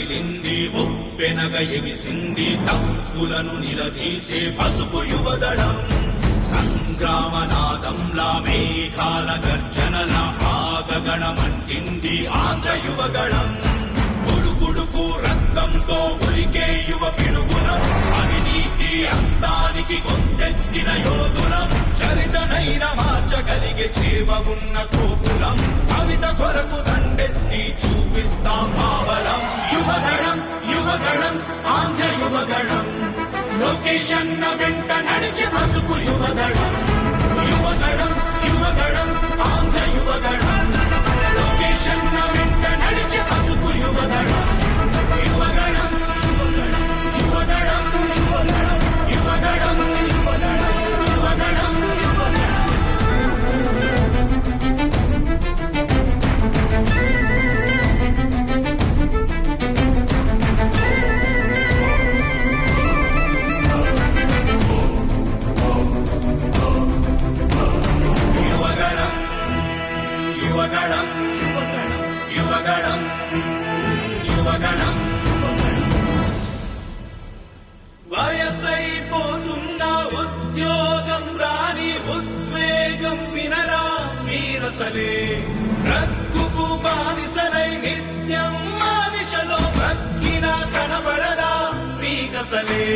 ఉవ్వెత్తుగా రగిలింది ఉప్పెనగ ఎగిసింది తప్పులను నిలదీసే పసుపు యువదళం. సంగ్రామనాదంలా మేఘాల గర్జనల ఆగగణమంటింది ఆంధ్ర యువగణం ఉడుకుడుకు రక్తంతో ఉరికే యువ పిడుగులం. అవినీతి అంతానికి గొంతెత్తిన యోధులం. చరితనైన మార్చగలిగే చేవ ఉన్న కోపులం కవిత కొరకు దండెత్తి చూపిస్తాం పావలం യുവഗണം ആന്ധ്ര യുവഗണം. ലൊക്കേഷൻ വെണ്ട നടിച്ചു యువగణం యువగణం యువగణం యువగణం యువగణం. వయసైపోతున్న ఉద్యోగం రాని ఉద్వేగం వినరా మీరసలే రక్కుకు బానిసలై నిత్యం మానిషలో భక్కిన కనబడదా మీకసలే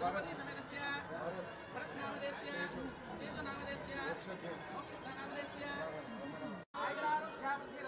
भारतदेशमेकस्य भरतनामदेशस्य तेजनामदेशस्य मोक्षप्राणामदेशस्य आयुरारोग्यावृद्धिर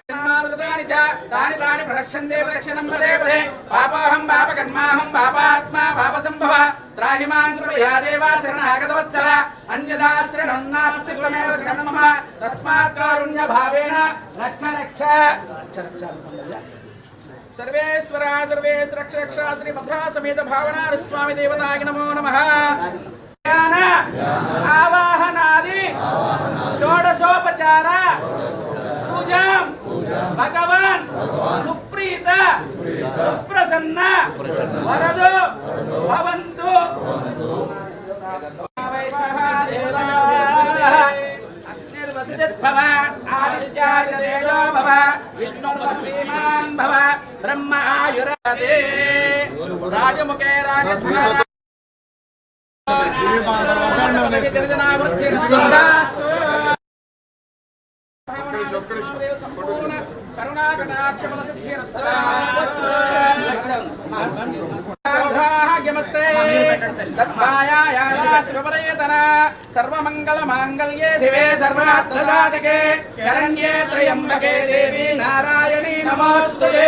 कर्माणि च, तानि तानि प्रहस्यन्ते प्रदक्षिणं पदे पदे पापाहं पापकर्माहं पापात्मा, पापसम्भव। त्राहि माँ कृपया देवा शरणागतवत्सल अन्यथा शरणं नास्ति त्वमेव शरणं मम तस्मात् कारुण्यभावेन रक्ष रक्ष। रक्ष रक्ष सर्वेश्वर सर्वेश रक्ष रक्ष श्री भद्रा समेत भावना स्वामी देवताय नमो नमः। ज्ञान, आवाहनादि, षोडशोपचार, पूजाम्। భగవాన్ సుప్రీత సుప్రసన్న వరదు భవంతు భవ ఆదిత్యాదేదో భవ విష్ణు శ్రీమాన్ భవ బ్రహ్మ రాజముఖే రాజ సౌభాగ్యమస్తే తత్పాయాయాస్త్రిపరయతన సర్వమంగళమాంగళ్యే శివే సర్వాత్మసాధకే శరణ్యే త్రయంబకే దేవి నారాయణీ నమోస్తుతే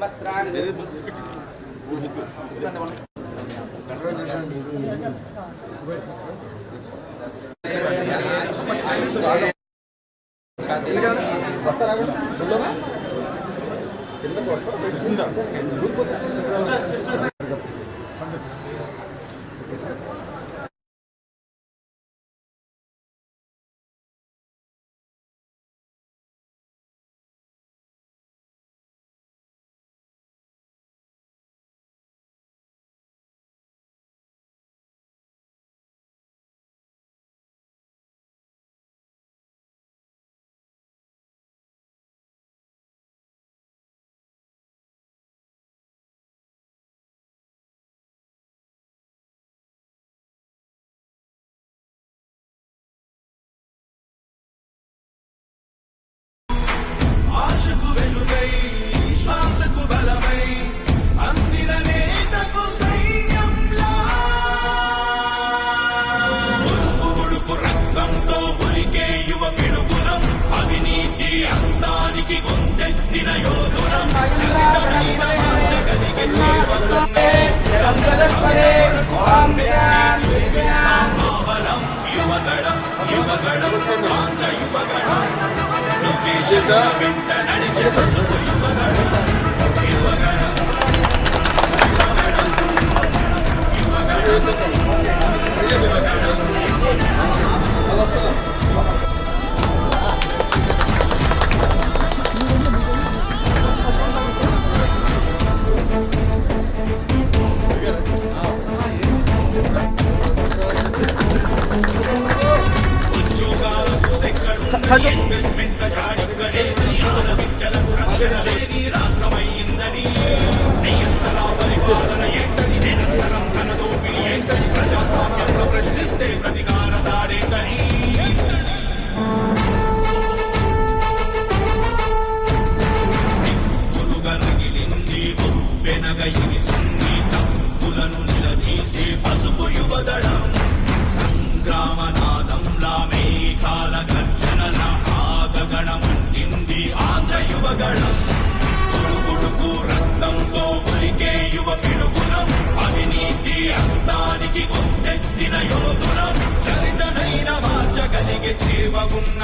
వస్త్రాన్ని বস্তা అందానికి పొందెత్తిన యోధురం జగదిగే చేవలన్నే యువగళం యువగళం ఆంధ్ర యువగళం లోకేష్ వెంట నడిచే రక్తంతో ఉరికే యువ పిడుగులం అవినీతి అందానికి ఒత్తెత్తిన యోధులం చరితనైన మార్చగలిగే చేవ ఉన్న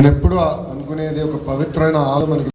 నేను ఎప్పుడూ అనుకునేది ఒక పవిత్రమైన ఆలు మనకి